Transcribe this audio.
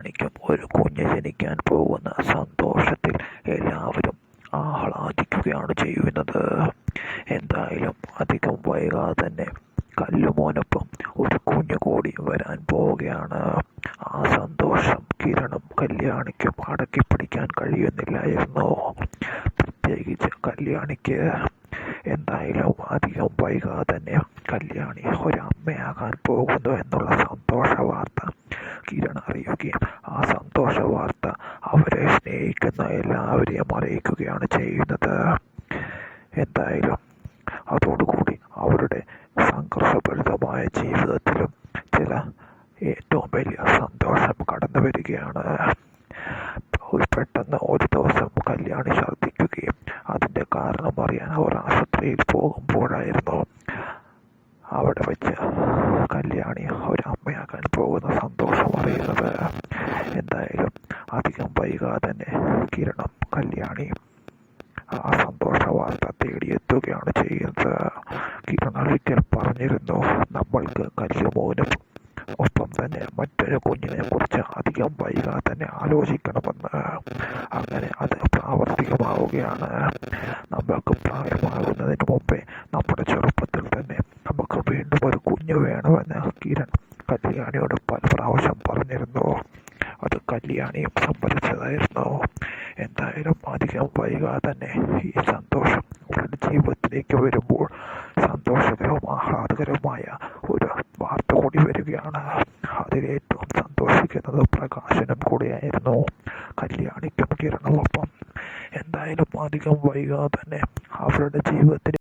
എനിക്കും ഒരു കുഞ്ഞ് ജനിക്കാൻ പോകുന്ന സന്തോഷത്തിൽ എല്ലാവരും ആഹ്ലാദിക്കുകയാണ് ചെയ്യുന്നത്. എന്തായാലും അധികം വൈകാതെ തന്നെ കല്ലുമോനൊപ്പം ഒരു കുഞ്ഞു കൂടി വരാൻ പോവുകയാണ്. ആ സന്തോഷം കിരണം കല്യാണിക്കും അടക്കി പിടിക്കാൻ കഴിയുന്നില്ലായിരുന്നു പ്രത്യേകിച്ച് കല്യാണിക്ക് എന്തായാലും അധികം വൈകാതെ തന്നെ കല്യാണി ഒരമ്മയാകാൻ പോകുന്നു എന്നുള്ള സന്തോഷ അറിയുകയും ആ സന്തോഷ വാർത്ത അവരെ സ്നേഹിക്കുന്ന എല്ലാവരെയും അറിയിക്കുകയാണ് ചെയ്യുന്നത്. എന്തായാലും അതോടുകൂടി അവരുടെ സംഘർഷഭരിതമായ ജീവിതത്തിലും ചില ഏറ്റവും വലിയ സന്തോഷം കടന്നു വരികയാണ്. പെട്ടെന്ന് ഒരു ദിവസം കല്യാണി ഛർദ്ദിക്കുകയും അതിന്റെ കാരണം അറിയാൻ അവർ ആശുപത്രിയിൽ പോകുമ്പോഴായിരുന്നു അവിടെ വെച്ച് കല്യാണി ഒരമ്മയാകാൻ പോകുന്ന സന്തോഷം അറിയുന്നത് എന്തായാലും അധികം വൈകാതെ തന്നെ കിരണം കല്യാണി ആ സന്തോഷ വാർത്ത തേടിയെത്തുകയാണ് ചെയ്യുന്നത്. കിരൺ ഒരിക്കൽ പറഞ്ഞിരുന്നു നമ്മൾക്ക് കല്ലുമോനും ഒപ്പം തന്നെ മറ്റൊരു കുഞ്ഞിനെ കുറിച്ച് അധികം വൈകാതെ തന്നെ ആലോചിക്കണമെന്ന്. അങ്ങനെ അത് പ്രാവർത്തികമാവുകയാണ്. നമ്മൾക്ക് പ്രായമാകുന്നതിന് മുമ്പേ വീണ്ടും ഒരു കുഞ്ഞ് വേണമെന്ന് കിരൺ കല്യാണിയോട് പല പ്രാവശ്യം പറഞ്ഞിരുന്നു. അത് കല്യാണിയും സമ്മതിച്ചതായിരുന്നു. എന്തായാലും അധികം വൈകാതെ തന്നെ ഈ സന്തോഷം അവരുടെ ജീവിതത്തിലേക്ക് വരുമ്പോൾ സന്തോഷകരവും ആഹ്ലാദകരവുമായ ഒരു വാർത്ത കൂടി വരികയാണ്. അതിലേറ്റവും സന്തോഷിക്കുന്നത് പ്രകാശനം കൂടിയായിരുന്നു. കല്യാണിക്കും കിരണമൊപ്പം എന്തായാലും അധികം വൈകാതെ തന്നെ അവരുടെ ജീവിതത്തിൽ